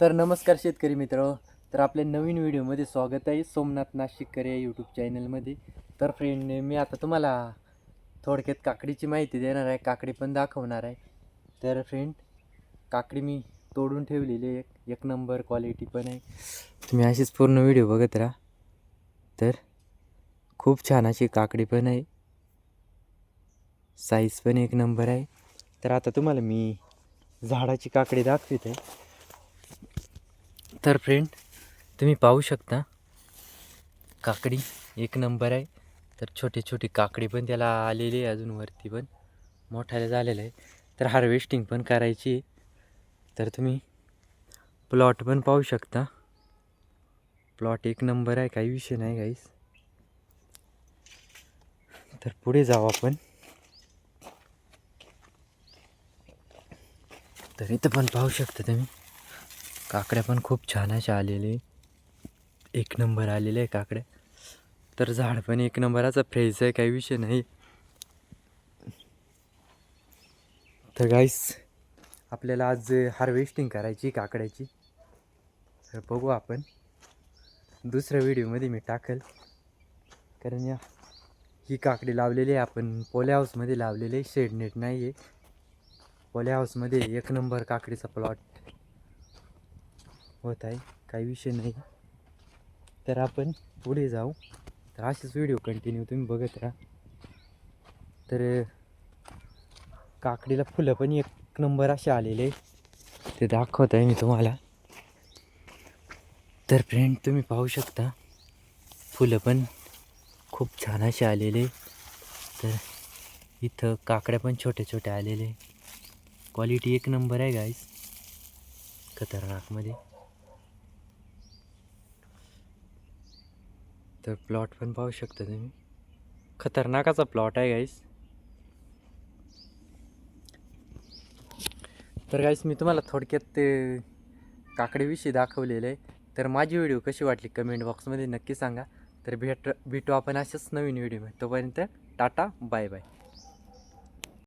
तर नमस्कार शेतकरी मित्र. तर आपल्या नवीन व्हिडिओमध्ये स्वागत आहे सोमनाथ नाशिककर या यूट्यूब चॅनलमध्ये तर फ्रेंड मी आता तुम्हाला थोडक्यात काकडीची माहिती देणार आहे. काकडी पण दाखवणार आहे. तर फ्रेंड काकडी मी तोडून ठेवलेली आहे. एक एक नंबर क्वालिटी पण आहे. तुम्ही अशीच पूर्ण व्हिडिओ बघत राहा. तर खूप छान अशी काकडी पण आहे. साईज पण एक नंबर आहे. तर आता तुम्हाला मी झाडाची काकडी दाखवित. आहे तर फ्रेंड तुम्ही पाहू शकता. काकडी एक नंबर आहे. तर छोटे छोटे काकडी पण त्याला आलेली आहे अजून वरती पण. मोठ्याला झालेलं आहे. तर हार्वेस्टिंग पण करायची आहे. तर तुम्ही प्लॉट पण पाहू शकता. प्लॉट एक नंबर आहे. काही विषय नाही काहीच तर पुढे जाऊ आपण. तर इथं पण पाहू शकता तुम्ही. काकड्या पण खूप छान अशा आलेले. एक नंबर आलेले आहे काकड्या. तर झाड पण एक नंबराचा फ्रेश आहे काही विषय नाही. तर गाईस आपल्याला आज हार्वेस्टिंग करायची काकड्याची तर बघू आपण. दुसऱ्या व्हिडिओमध्ये मी टाकेल. कारण या ही काकडी लावलेली आहे आपण. पोल्या हाऊसमध्ये लावलेली आहे शेड नेट नाही आहे पोल्या हाऊसमध्ये एक नंबर काकडीचा प्लॉट होत आहे. काही विषय नाही. तर आपण पुढे जाऊ. तर असेच व्हिडिओ कंटिन्यू तुम्ही बघत राहा. तर काकडीला फुलं पण एक नंबर असे आलेले ते दाखवत आहे मी तुम्हाला. तर फ्रेंड तुम्ही पाहू शकता. फुलं पण खूप छान असे आलेले तर इथं काकड्या पण छोटे छोटे आलेले क्वालिटी एक नंबर आहे गाईस खतरनाकमध्ये. तर प्लॉट पण पाहू शकता तुम्ही. खतरनाकाचा प्लॉट आहे गाईस तर गाईस मी तुम्हाला थोडक्यात ते काकडीविषयी दाखवलेलं आहे. तर माझी व्हिडिओ कशी वाटली कमेंट बॉक्समध्ये नक्की सांगा. तर भेट भेटू आपण अशाच नवीन व्हिडिओ तोपर्यंत टाटा बाय बाय